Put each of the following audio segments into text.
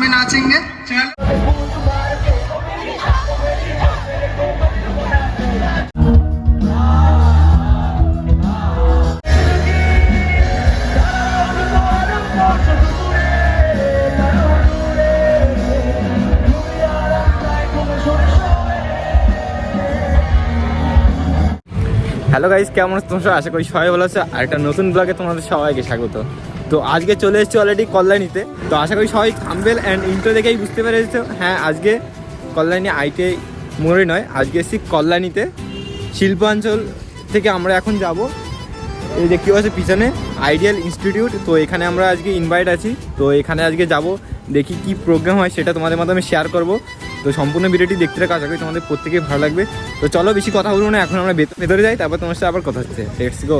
तू भी आजा साथ में नाचेंगे चल হ্যালো গাইস কেমন আছো তোমরা আশা করি সবাই ভালো আছে আর একটা নতুন ব্লগে তোমাদের সবাইকে স্বাগত তো আজকে চলে এসেছি অলরেডি কল্যাণীতে। তো আশা করি সবাই থাম্বেল অ্যান্ড ইন্টো দেখেই বুঝতে পেরেছ। হ্যাঁ আজকে কল্যাণী আইটিআই মোড়ে নয়, আজকে এসেছি কল্যাণীতে। শিল্পাঞ্চল থেকে আমরা এখন যাব। এই দেখতে পাচ্ছি পিছনে? আইডিয়াল ইনস্টিটিউট তো এখানে আমরা আজকে ইনভাইট আছি। তো এখানে আজকে যাব, দেখি কি প্রোগ্রাম হয়, সেটা তোমাদের মাধ্যমে শেয়ার করব। তো সম্পূর্ণ ভিডিওটি দেখতে থাকা, আশা করি তোমাদের প্রত্যেকেই ভালো লাগবে। তো চলো, বেশি কথা বলব না, এখন আমরা ভেতরে যাই, তারপর তোমার সাথে আবার কথা হচ্ছে। লেটস গো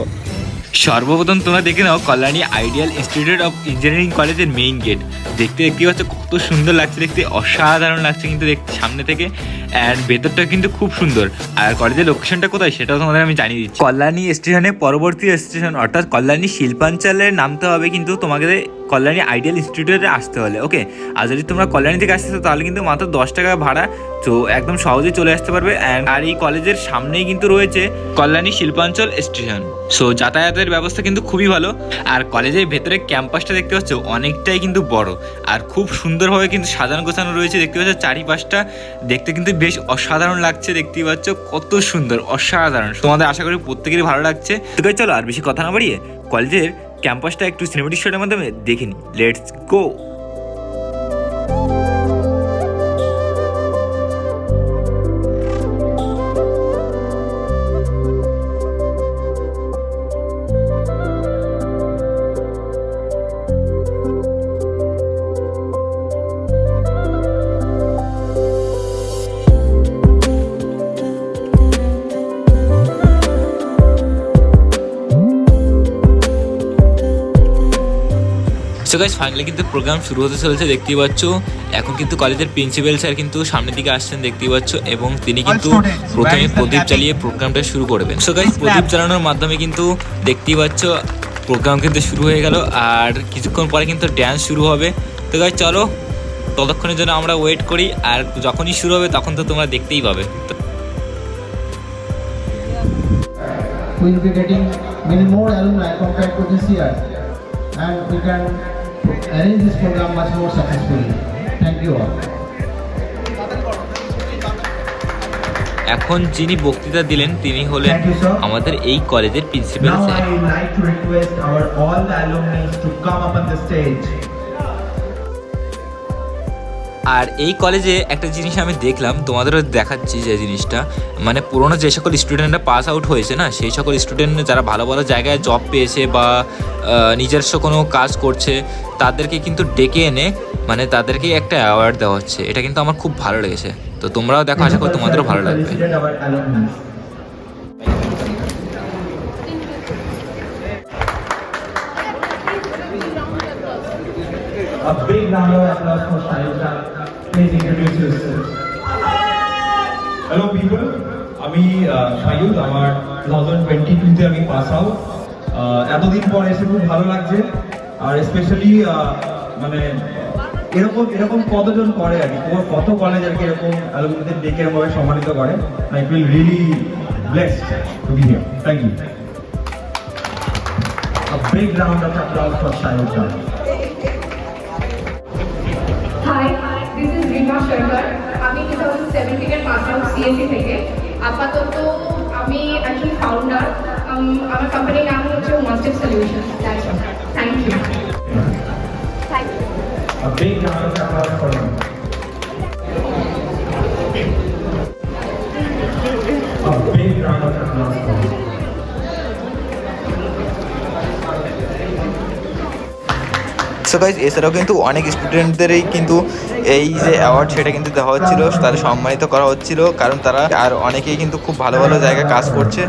সর্বপ্রথম তোমরা দেখে নাও Kalyani ideal institute of engineering কলেজের মেইন গেট। দেখতে দেখতে হচ্ছে? কত সুন্দর লাগছে দেখতে, অসাধারণ লাগছে কিন্তু দেখতে সামনে থেকে। অ্যান্ড ভেতরটা কিন্তু খুব সুন্দর। আর কলেজের লোকেশনটা কোথায় সেটাও তোমাদের আমি জানিয়ে দিচ্ছি। কল্যাণী স্টেশনে পরবর্তী স্টেশন অর্থাৎ কল্যাণী শিল্পাঞ্চলে নামতে হবে কিন্তু তোমাকে কল্যাণী আইডিয়াল ইনস্টিটিউটে আসতে হলে ওকে আর যদি তোমরা কল্যাণী থেকে আসতে তাহলে কিন্তু মাত্র দশ টাকা ভাড়া, তো একদম সহজেই চলে আসতে পারবে। অ্যান্ড আর এই কলেজের সামনেই কিন্তু রয়েছে কল্যাণী শিল্পাঞ্চল স্টেশন সো যাতায়াতের ব্যবস্থা কিন্তু খুবই ভালো। আর কলেজের ভেতরে ক্যাম্পাসটা দেখতে পাচ্ছ, অনেকটাই কিন্তু বড়। আর খুব সুন্দরভাবে কিন্তু সাজানো গোছানো রয়েছে, দেখতে পাচ্ছ, চারিপাশটা দেখতে কিন্তু বেশ অসাধারণ লাগছে, দেখতেই পাচ্ছ। কত সুন্দর, অসাধারণ। তোমাদের আশা করি প্রত্যেকেরই ভালো লাগছে। তো চলো আর বেশি কথা না বাড়িয়ে কলেজের ক্যাম্পাসটা একটু সিনেমেটিক শটের মাধ্যমে দেখিনি let's go so guys finally কিন্তু প্রোগ্রাম শুরু হতে চলেছে দেখতেই পাচ্ছ। এখন কিন্তু কলেজের প্রিন্সিপাল স্যার কিন্তু সামনের দিকে আসছেন দেখতেই পাচ্ছ। এবং তিনি কিন্তু প্রথমে প্রদীপ চালিয়ে প্রোগ্রামটা শুরু করবেন। সো গাইস প্রদীপ চালানোর মাধ্যমে কিন্তু দেখতেই পাচ্ছ প্রোগ্রাম কিন্তু শুরু হয়ে গেল। আর কিছুক্ষণ পরে কিন্তু ড্যান্স শুরু হবে। তো গাইস চলো ততক্ষণের জন্য আমরা ওয়েট করি। আর যখনই শুরু হবে তখন তো তোমরা দেখতেই পাবে। তো we will be getting many more alumni compared to this year and we can arrange this program much more successfully. Thank you all. এখন যিনি বক্তৃতা দিলেন তিনি হলেন. আমাদের এই কলেজের প্রিন্সিপাল স্যার আর এই কলেজে একটা জিনিস আমি দেখলাম, তোমাদেরও দেখাচ্ছি যে জিনিসটা মানে পুরোনো যে সকল স্টুডেন্টরা পাস আউট হয়েছে না, সেই সকল স্টুডেন্ট যারা ভালো ভালো জায়গায় জব পেয়েছে বা নিজস্ব কোনো কাজ করছে, তাদেরকে কিন্তু ডেকে এনে মানে তাদেরকে একটা অ্যাওয়ার্ড দেওয়া হচ্ছে এটা কিন্তু আমার খুব ভালো লেগেছে তো তোমরাও দেখো, আশা করি তোমাদেরও ভালো লাগবে. A big round of applause for Shayuka. Please introduce yourself. Hello people আমি সায়ুদ। আমার টু থাউজেন্ড টোয়েন্টি টুতে আমি পাস আউট এতদিন পর এসে খুব ভালো লাগছে। আর স্পেশালি মানে এরকম এরকম কতজন করে আর কি? তোমার কত কলেজ আর কি এরকম অ্যালুমিনিদের ডেকে এরকমভাবে সম্মানিত করে? I feel really blessed to be here thank you A big round of applause for Shayuka. Hi Rima Sarkar আমি টু থাউজেন্ড সেভেন্টিনের পাস আউট সিএসসি থেকে। আপাতত আমি অ্যাকচুয়ালি ফাউন্ডার আমার কোম্পানির নাম হচ্ছে master solution that's all thank you thank you A big round of applause for him. A big round of applause for him. So guys এছাড়াও কিন্তু অনেক স্টুডেন্টদেরই কিন্তু এই যে অ্যাওয়ার্ড সেটা কিন্তু দেওয়া হচ্ছিল, তাদের সম্মানিত করা হচ্ছিল, কারণ তারা আর অনেকেই কিন্তু খুব ভালো ভালো জায়গায় কাজ করছে।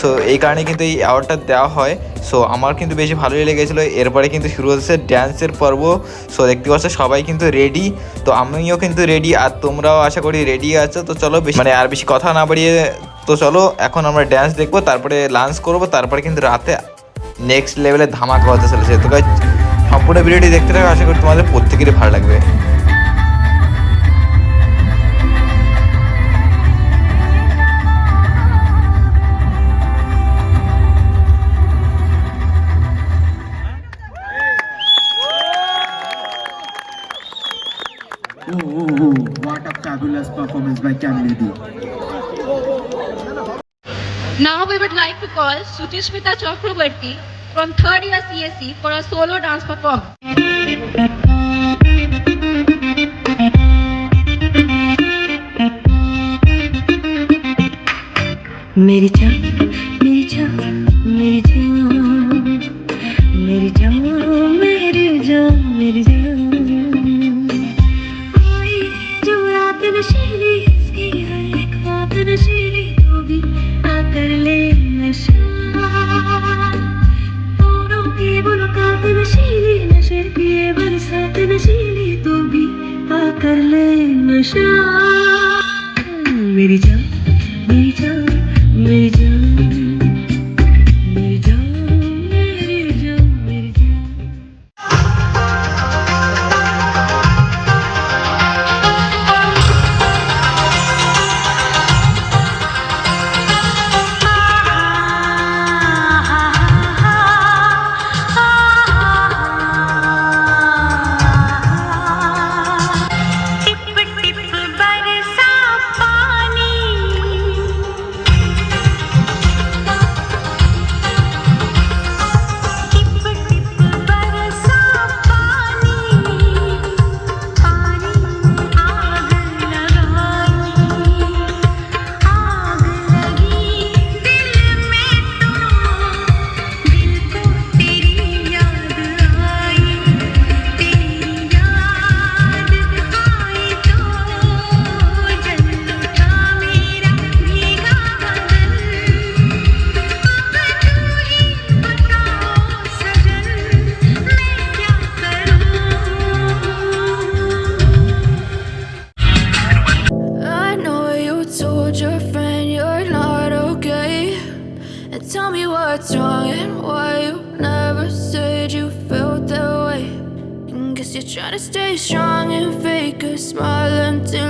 সো এই কারণে কিন্তু এই অ্যাওয়ার্ডটা দেওয়া হয়। সো আমার কিন্তু বেশি ভালোই লেগেছিলো। এরপরে কিন্তু শুরু হচ্ছে ড্যান্সের পর্ব। সো দেখতে পাচ্ছ সবাই কিন্তু রেডি তো আমিও কিন্তু রেডি আর তোমরাও আশা করি রেডি আছো। তো চলো বেশি মানে আর বেশি কথা না বাড়িয়ে, তো চলো, এখন আমরা ড্যান্স দেখব, তারপরে লাঞ্চ করব, তারপরে কিন্তু রাতে নেক্সট লেভেলে ধামাকা হতে চলেছে। তো সম্পূর্ণ ভিডিওটি দেখতে থাকো আশা করি তোমাদের প্রত্যেকেরই ভালো লাগবে Oh, oh, oh, fabulous performance by Cam Lady. Now we would like to call Sutishmita Chakrabarti from third year CSE for a solo dance performance. मेरी जान smile and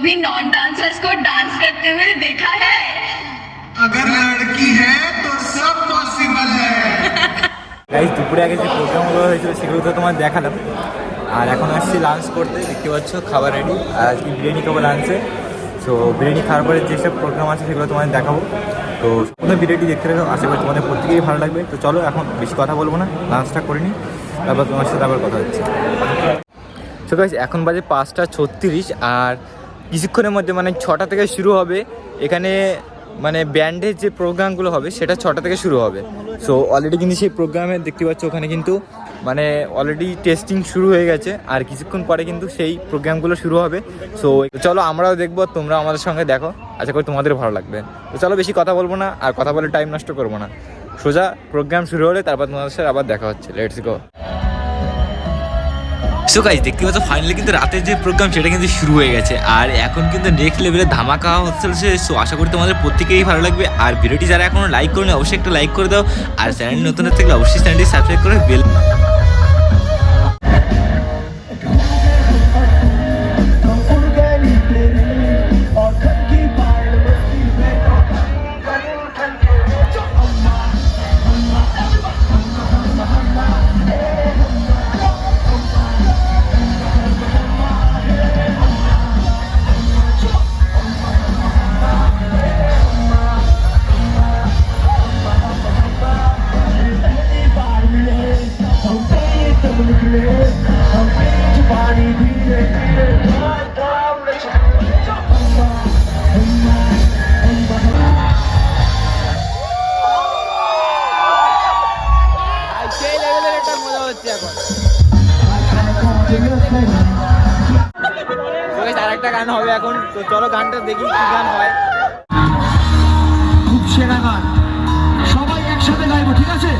कभी नॉन डांसर्स को डांस करते हुए देखा है अगर लड़की है तो सब पॉसिबल है গাইজ দুপুরে আগে যে প্রোগ্রামগুলো হয়েছিল সেগুলো তো তোমার দেখালাম আর এখন আসছি লাঞ্চ করতে দেখতে পাচ্ছ খাবার রেডি আর আজকে বিরিয়ানি খাবো লাঞ্চে সো বিরিয়ানি খাওয়ার পরে যেসব প্রোগ্রাম আছে সেগুলো তোমাদের দেখাবো তো সম্পূর্ণ ভিডিওটি দেখতে থাকো আশা করি তোমাদের প্রত্যেকেই ভালো লাগবে তো চলো এখন বেশি কথা বলবো না লাঞ্চটা করে নিই তারপর তোমার সাথে আবার কথা হচ্ছে তো গাইজ এখন বাজে পাঁচটা ছত্রিশ আর কিছুক্ষণের মধ্যে মানে ছটা থেকে শুরু হবে। এখানে মানে ব্যান্ডের যে প্রোগ্রামগুলো হবে, সেটা ছটা থেকে শুরু হবে। সো অলরেডি কিন্তু সেই প্রোগ্রামে দেখতে পাচ্ছ ওখানে কিন্তু মানে অলরেডি টেস্টিং শুরু হয়ে গেছে। আর কিছুক্ষণ পরে কিন্তু সেই প্রোগ্রামগুলো শুরু হবে। সো চলো আমরাও দেখব, তোমরা আমাদের সঙ্গে দেখো। আশা করি তোমাদের ভালো লাগবে। তো চলো বেশি কথা বলব না, আর কথা বলে টাইম নষ্ট করব না। সোজা প্রোগ্রাম শুরু হলে তারপর তোমাদের সাথে আবার দেখা হচ্ছে। লেটস গো সো গাইজ দেখতে পাচ্ছ ফাইনালি কিন্তু রাতের যে প্রোগ্রাম সেটা কিন্তু শুরু হয়ে গেছে। আর এখন কিন্তু নেক্সট লেভেলে ধামাকা হচ্ছে সো আশা করি তোমাদের প্রত্যেকেই ভালো লাগবে। আর ভিডিওটি যারা এখনও লাইক করনি, অবশ্যই একটা লাইক করে দাও। আর চ্যানেল নতুন থাকলে অবশ্যই চ্যানেলটি সাবস্ক্রাইব করে বেল আর একটা গান হবে এখন। তো চলো গানটা দেখি কি গান হয়। খুব সেরা গান। সবাই একসাথে গাইবো, ঠিক আছে?